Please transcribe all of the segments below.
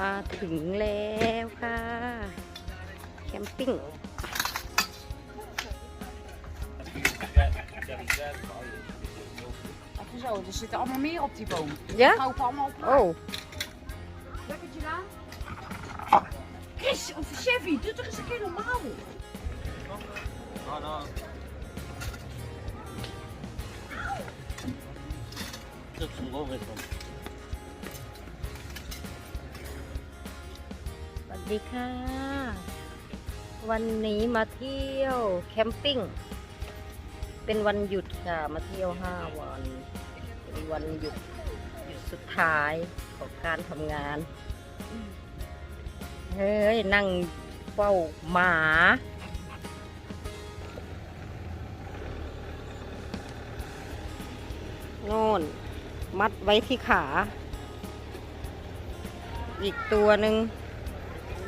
มาถึงแล้วค่ะ แคมปิ้ง zo. Er zitten allemaal meer op die boom. Ja? Oh. Lekkertje aan. Chris of Chevy, doe toch eens een keer normaal. is een ดีค่ะ วันนี้มาเที่ยว แคมปิ้งเป็นวันหยุดค่ะ มาเที่ยวห้าวัน เป็นวันหยุดหยุดสุดท้ายของการทำงาน เฮ้ย นั่งเฝ้าหมาโน่นมัดไว้ที่ขา อีกตัวหนึ่ง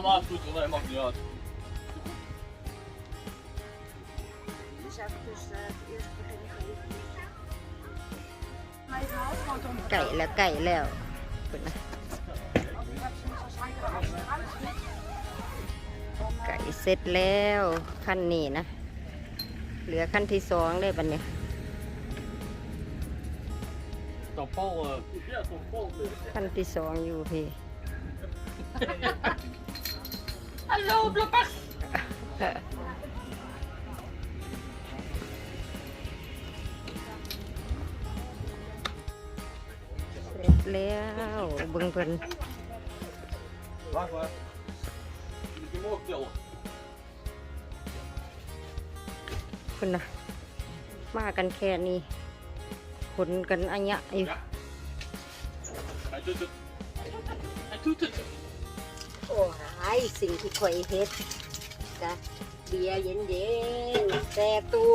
ไก่แล้วไก่แล้วไก่เสร็จแล้วขั้นนี้นะเหลือขั้นที่สองได้บันเนี่ยขั้นที่สองอยู่พี่เสร็จแล้วบึงเพิ่นคุณนะมากันแค่นี้ขนกันอันยะอยูไอ้ทุ่ไอ้ทุ่โอ้ยสิ่งที่ข่อยเฮ็ดกะเบียร์เย็นๆแต่ตู้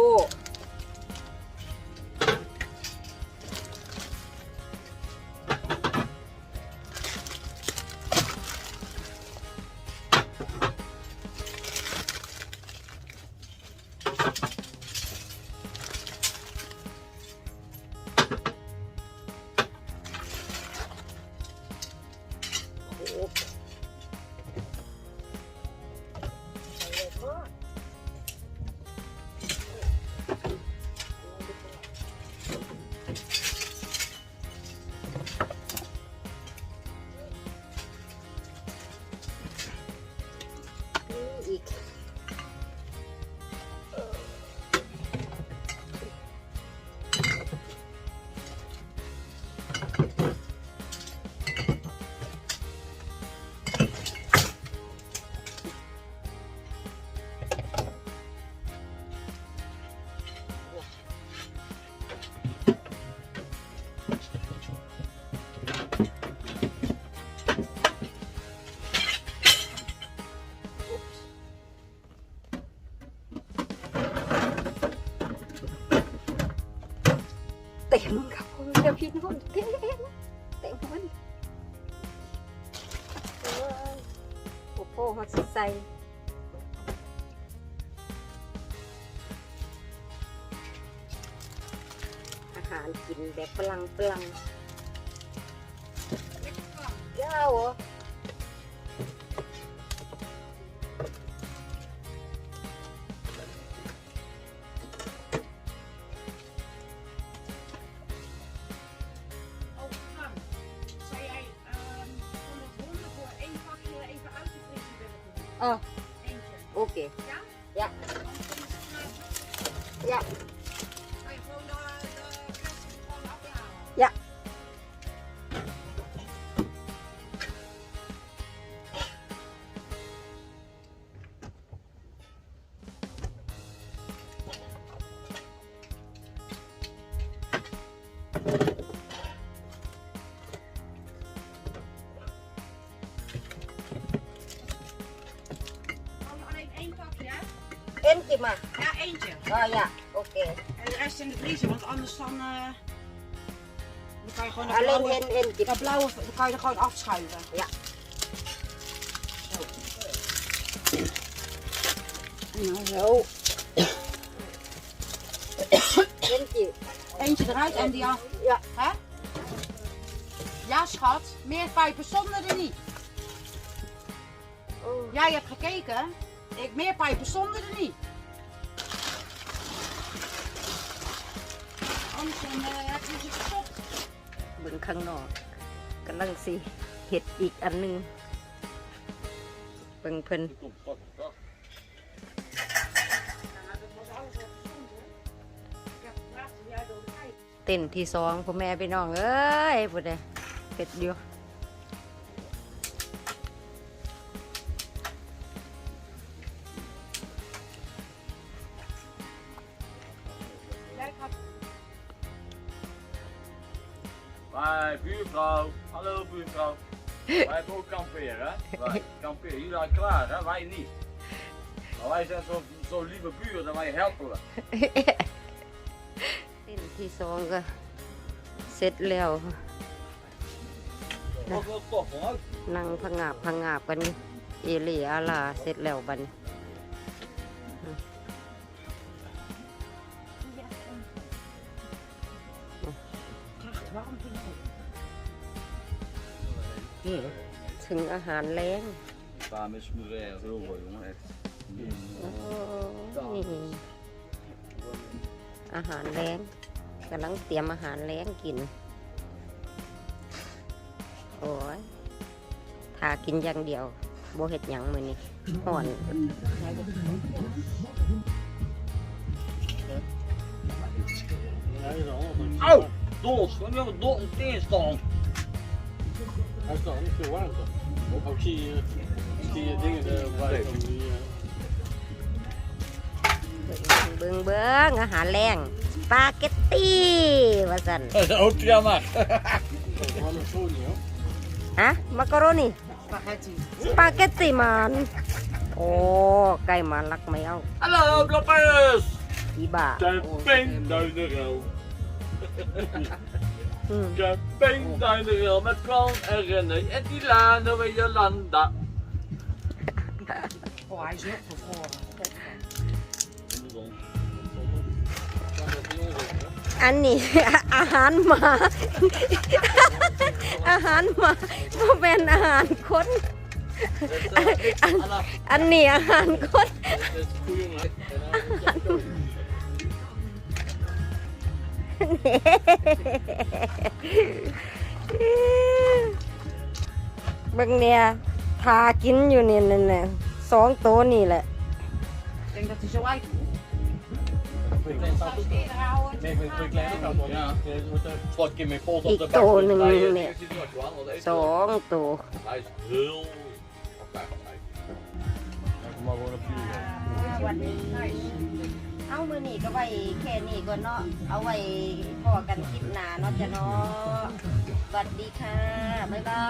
เอาสิใส่อาหารกิน แบบปลังปลังเจ้าเหรอ Oh. Okay. Yeah? Yeah. Yeah. maar? Ja, eentje. Oh ja, oké. En de rest in de vriezer, want anders dan... Eh, dan kan je gewoon Alleen blauwe, in, Dat blauwe dan kan je er gewoon afschuiven. Ja. Zo. Nou, zo. Eentje. Eentje eruit en die af. Ja. Hè? Ja, schat. Meer pijpen zonder de niet. Oh. Jij hebt gekeken. Ik, meer pijpen zonder de niet. เบิ่งข้างนอกกนนั่งสิเห็ดอีกอันนึงเบิ่งเพิ่นเต้นที่สองพ่อแม่ไปน้องเอ้ยพูดเลยเห็ดเดียว buurvrouw. Hallo buurvrouw. Wij hebben ook kamperen. Wij kamperen. Jullie zijn klaar, hè? Wij niet. Maar wij zijn zo'n zo lieve buren en wij helpen we. สิ้นที่สองก็เสร็จแล้ว Wat wil toch, hoor? นั่งผงาบผงาบกันอยู่เอเหลียอาลาเสร็จแล้วบัดนถึงอาหารแรงปลาไม่ชุ่มแรง e e r h ห e โอ้อาหารแรงกำลังเตรียมอาหารแรงกิน โอ้ยถากินอย่างเดียวโบเห็ดหยังมือนี่ห่อนเอ้าโดดเขาเรียกว่าโดดเต้สอง 할거 없는 거 원하는 거. 혹시 혹시 등에 와요. เบิ่งเบิ่งอาหารแรงสปาเกตตี้ว่าสัน Ook ja maar. 원하는 소리요. ฮะมักกะโรนีสปาเกตตี้มันโอ้ไก่มันรักไม่เอา Hallo bloppers. อีบ้า Zijn 20.000 euro. Je pinkt zijn uur met Plan en René en die lanen we Jolanda. Oh, hij is nog bevroren. อันนี้อาหารหมา อาหารหมาก็เป็นอาหารคนอันนี้อาหารคนอาหารบังเนี่ยทากินอยู่เนี่ยนี่นสองโตนี่แหละอีกตัวหนึ่งเนี่ยสองตัวเอามือนีก็ไว้แค่นี้ก่อนเนาะ เอาไว้พอกันคลิปหน้าเนาะจ้ะเนาะสวัสดีค่ะ บ๊ายบา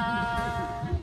ย